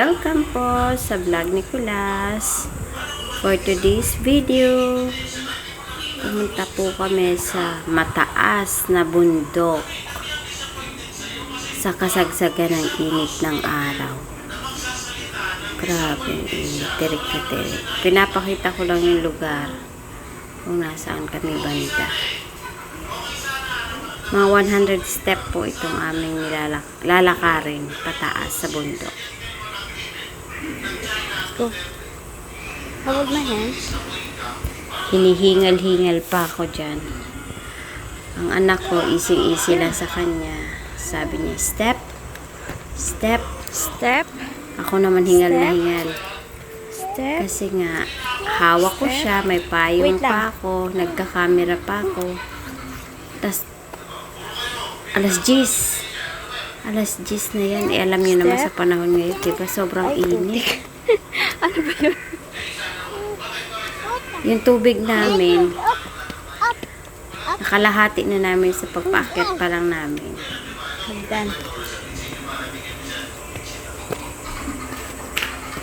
Welcome po sa vlog ni Kulas. For today's video, pumunta po kami sa mataas na bundok sa kasagsagan ng init ng araw. Grabe. Tirik na tirik. Pinapakita ko lang yung lugar kung nasaan kami banda. Mga 100 step po itong aming nilalak lalakarin pataas sa bundok. Go. Hold my hand. Hinihingal-hingal pa ako dyan. Ang anak ko, easy-easy lang sa kanya. Sabi niya, step, step. Step, Ako naman hingal na Step. hingal. step. Kasi nga, hawak ko siya, may payong pa ako, nagka-camera pa ako. Tapos, alas 10. Alas 10 na yan. Eh, alam niyo naman sa panahon ngayon, diba? Sobrang Ay, init. ano ba yun? Yung tubig namin, nakalahati na namin sa pagpaakyat pa lang namin. Hagdan.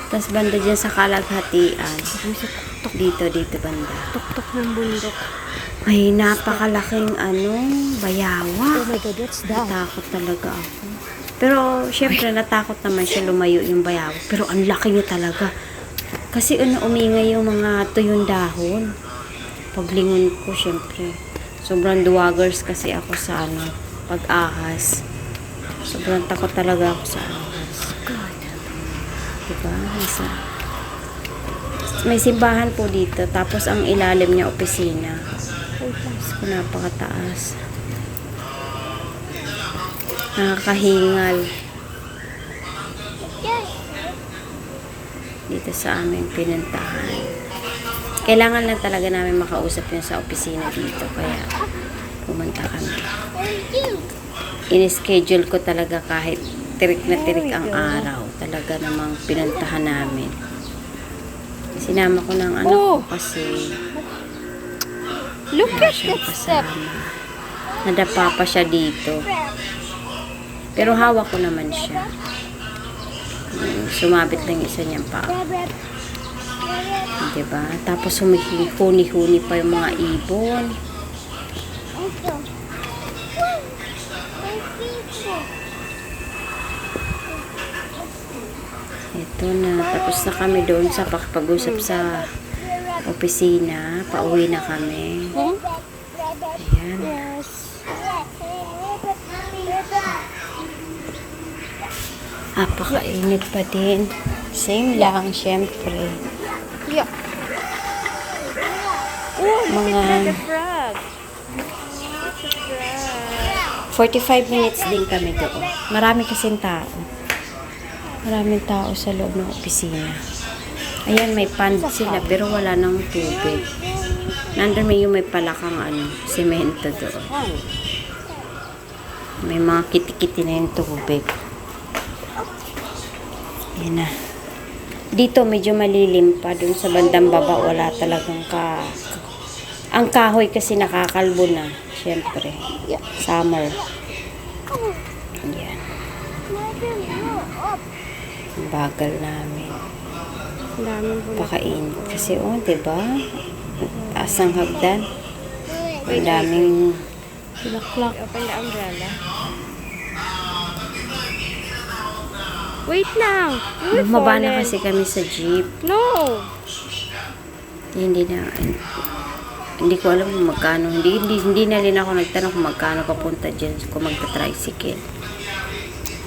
Tapos banda dyan sa kalaghatian. Dito, dito banda. Tuktok ng bundok. Ay, napakalaking ano, bayawa. Oh my God, what's that? Natakot talaga ako. Pero, syempre, natakot naman siya lumayo yung bayaw. Pero, ang laki niya talaga. Kasi, ano, umingay yung mga tuyong dahon. Paglingon ko, syempre. Sobrang duwagers kasi ako sa, ano, pag-ahas. Sobrang takot talaga ako sa ahas. God. Diba? Nasa, may simbahan po dito. Tapos, ang ilalim niya, opisina. Wait lang. Diyos ko, napakataas. Nakakahingal. Dito sa aming pinuntahan. Kailangan lang talaga namin makausap yun sa opisina dito. Kaya pumunta kami. In-schedule ko talaga kahit tirik na tirik ang araw. Talaga namang pinuntahan namin. Sinama ko ng anak ko Oh! kasi Look at that step. Nadapa pa siya dito. Pero hawak ko naman siya. Mm, Sumabit lang isa niyang paa. Diba? Tapos humihuni-huni pa yung mga ibon. Ito na. Tapos na kami doon sa pakipag-usap sa opisina. Pauwi na kami. Ayan. Apakainit pa din. Same lang, syempre. Yeah. Mga- at that, the frog. It's a frog. 45 minutes din kami doon. Marami kasing tao. Maraming tao sa loob ng opisina. Ayan, may pond sila pero wala nang tubig. Nandun may yung may palakang ano, semento doon. May mga kitikiti na yung tubig. Yan na. Dito medyo malilim pa. Doon sa bandang baba wala talagang ka... Ang kahoy kasi nakakalbo na. Siyempre. Yeah. Summer. Yan. Ang bagal namin. Pakainit. Kasi oh, di ba? Taas ng hagdan. Ang daming Bulaklak. Open the umbrella. Wait lang. Bumaba na kasi kami sa jeep. No. Hindi na, hindi ko alam kung magkano. Hindi, hindi, hindi na rin ako nagtanong kung magkano papunta dyan kung magta-tricycle.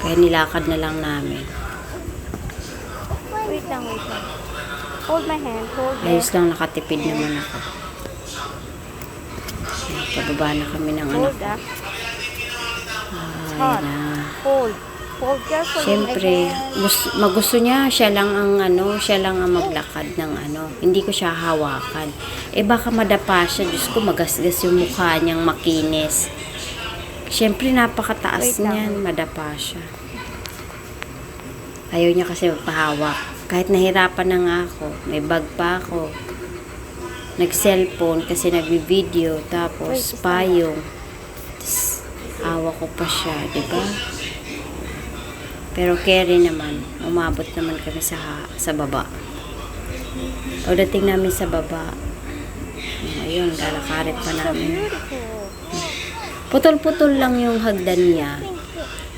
Kaya nilakad na lang namin. Wait lang, wait lang. Hold my hand. Hold Ayos it. lang nakatipid naman ako. Pababa na kami ng anak Hold ah. Ay na. Hold. Hold carefully. Siyempre, gusto, magusto niya, siya lang ang ano, siya lang ang maglakad ng ano. Hindi ko siya hawakan. Eh baka madapa siya, Diyos ko, magasgas yung mukha niyang makinis. Siyempre, napakataas Wait niyan, madapa siya. Ayaw niya kasi magpahawak. Kahit nahirapan na nga ako, may bag pa ako. Nag-cellphone kasi nagbi-video, tapos payong. Tapos, awa ko pa siya, di ba? Pero carry naman. Umabot naman kami sa, sa baba. Pagdating namin sa baba, ayun, lalakarit pa namin. Putol-putol lang yung hagdan niya.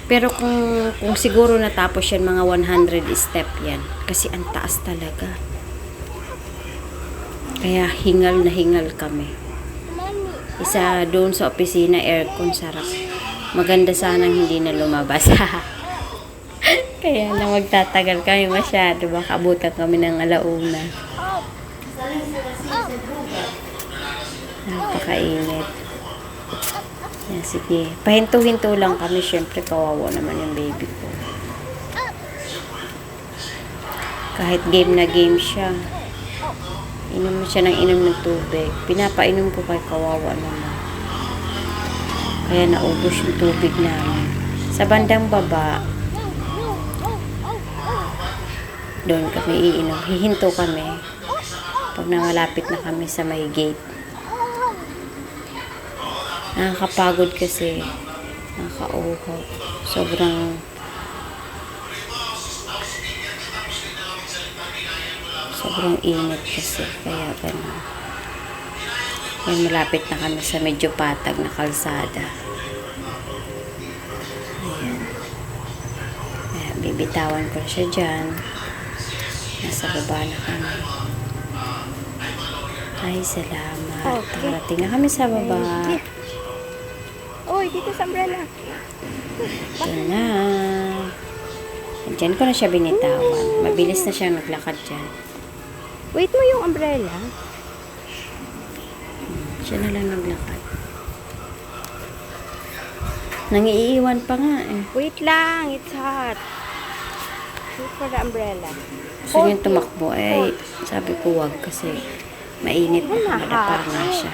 Pero kung, kung siguro natapos yan, mga 100 step yan. Kasi ang taas talaga. Kaya hingal na hingal kami. Isa doon sa opisina, aircon, sarap. Maganda sanang hindi na lumabas. Kaya na magtatagal kami masyado. Baka abutan kami ng alauna. Napakainit. Yan, sige. Pahinto-hinto lang kami. Siyempre, kawawa naman yung baby ko. Kahit game na game siya. Inom siya ng inom ng tubig. Pinapainom ko kay kawawa naman. Kaya naubos yung tubig namin. Sa bandang baba, doon kami iinom. Hihinto kami. Pag nangalapit na kami sa may gate. Nakakapagod kasi. Nakakauhaw. Sobrang sobrang init kasi. Kaya ganun. Yan, malapit na kami sa medyo patag na kalsada. Ayan. Kaya bibitawan ko siya dyan. Nasa baba na kami. Ay, salamat. Okay. Parating na kami sa baba. Dito sa umbrella. Ito na. Diyan ko na siya binitawan. Mabilis na siya naglakad dyan. Wait mo yung umbrella. Siya na lang naglakad. Nangiiwan pa nga eh. Wait lang, it's hot. Wait for the umbrella. Gusto niya tumakbo. Eh, sabi ko wag kasi mainit na Wala madapa ka. nga siya.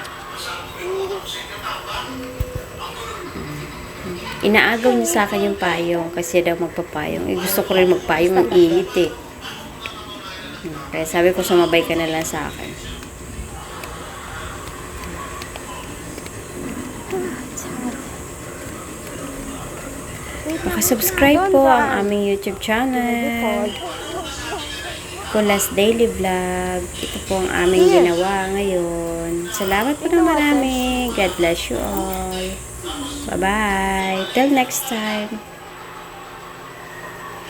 Inaagaw niya sa akin yung payong kasi daw magpapayong. Eh, gusto ko rin magpayong ang init eh. Hmm, Kaya sabi ko sumabay ka na lang sa akin. Wait po ang aming YouTube channel. Kulas Daily Vlog. Ito po ang aming ginawa ngayon. Salamat po na marami. God bless you all. Bye-bye. Till next time.